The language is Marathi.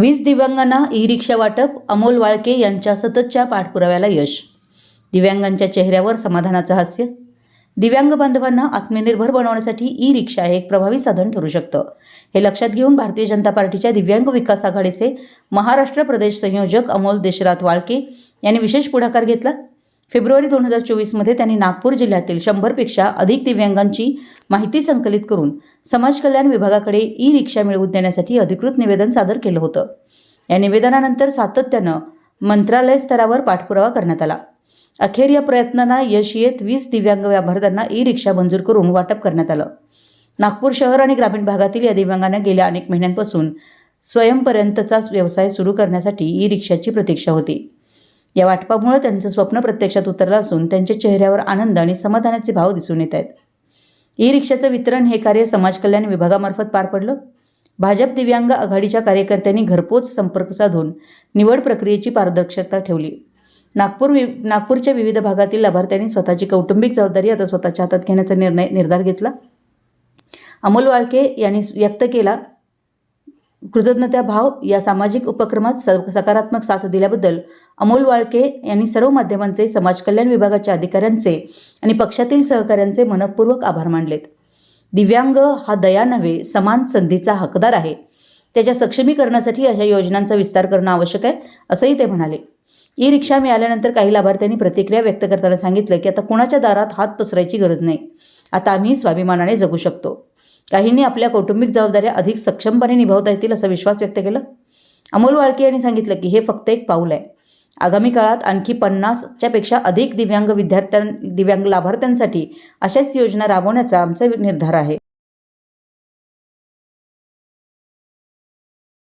वीज दिव्यांगांना ई रिक्षा वाटप अमोल वाळके यांच्या सततच्या पाठपुराव्याला यश. दिव्यांगांच्या चेहऱ्यावर समाधानाचं हास्य. दिव्यांग बांधवांना आत्मनिर्भर बनवण्यासाठी ई रिक्षा हे एक प्रभावी साधन ठरू शकतं. हे लक्षात घेऊन भारतीय जनता पार्टीच्या दिव्यांग विकास आघाडीचे महाराष्ट्र प्रदेश संयोजक अमोल देशरात वाळके यांनी विशेष पुढाकार घेतला. फेब्रुवारी दोन हजार चोवीसमध्ये त्यांनी नागपूर जिल्ह्यातील शंभरपेक्षा अधिक दिव्यांगांची माहिती संकलित करून समाज कल्याण विभागाकडे ई रिक्षा मिळवून देण्यासाठी अधिकृत निवेदन सादर केलं होतं. या निवेदनानंतर सातत्यानं मंत्रालय स्तरावर पाठपुरावा करण्यात आला. अखेर या प्रयत्नांना यश येत वीस दिव्यांग व्यापाऱ्यांना ई रिक्षा मंजूर करून वाटप करण्यात आलं. नागपूर शहर आणि ग्रामीण भागातील या दिव्यांगांना गेल्या अनेक महिन्यांपासून स्वयंपर्यंतचाच व्यवसाय सुरू करण्यासाठी ई रिक्षाची प्रतीक्षा होती. या वाटपामुळे त्यांचं स्वप्न प्रत्यक्षात उतरलं असून त्यांच्या चेहऱ्यावर आनंद आणि समाधानाचे भाव दिसून येत आहेत. ई रिक्षाचं वितरण हे कार्य समाज कल्याण विभागामार्फत पार पडलं. भाजप दिव्यांग आघाडीच्या कार्यकर्त्यांनी घरपोच संपर्क साधून निवड प्रक्रियेची पारदर्शकता ठेवली. नागपूर वि नागपूरच्या विविध भागातील लाभार्थ्यांनी स्वतःची कौटुंबिक जबाबदारी आता स्वतःच्या हातात घेण्याचा निर्णय निर्धार घेतला. अमोल वाळके यांनी व्यक्त केला कृतज्ञता भाव या सामाजिक उपक्रमात स- सकारात्मक साथ दिल्याबद्दल अमोल वाळके यांनी सर्व माध्यमांचे समाज कल्याण विभागाच्या अधिकाऱ्यांचे आणि पक्षातील सहकाऱ्यांचे मनपूर्वक आभार मानलेत. दिव्यांग हा दया नव्हे समान संधीचा हकदार आहे. त्याच्या सक्षमीकरणासाठी अशा योजनांचा विस्तार करणं आवश्यक आहे असंही ते म्हणाले. ई रिक्षा मिळाल्यानंतर काही लाभार्थ्यांनी प्रतिक्रिया व्यक्त करताना सांगितलं की आता कुणाच्या दारात हात पसरायची गरज नाही. आता आम्ही स्वाभिमानाने जगू शकतो. काहींनी आपल्या कौटुंबिक जबाबदाऱ्या अधिक सक्षमपणे निभावता येतील असा विश्वास व्यक्त केला. अमोल वाळके यांनी सांगितलं की हे फक्त एक पाऊल आहे. आगामी काळात आणखी पन्नासच्या पेक्षा अधिक दिव्यांग विद्यार्थ्यां दिव्यांग लाभार्थ्यांसाठी अशाच योजना राबवण्याचा आमचा निर्धार आहे.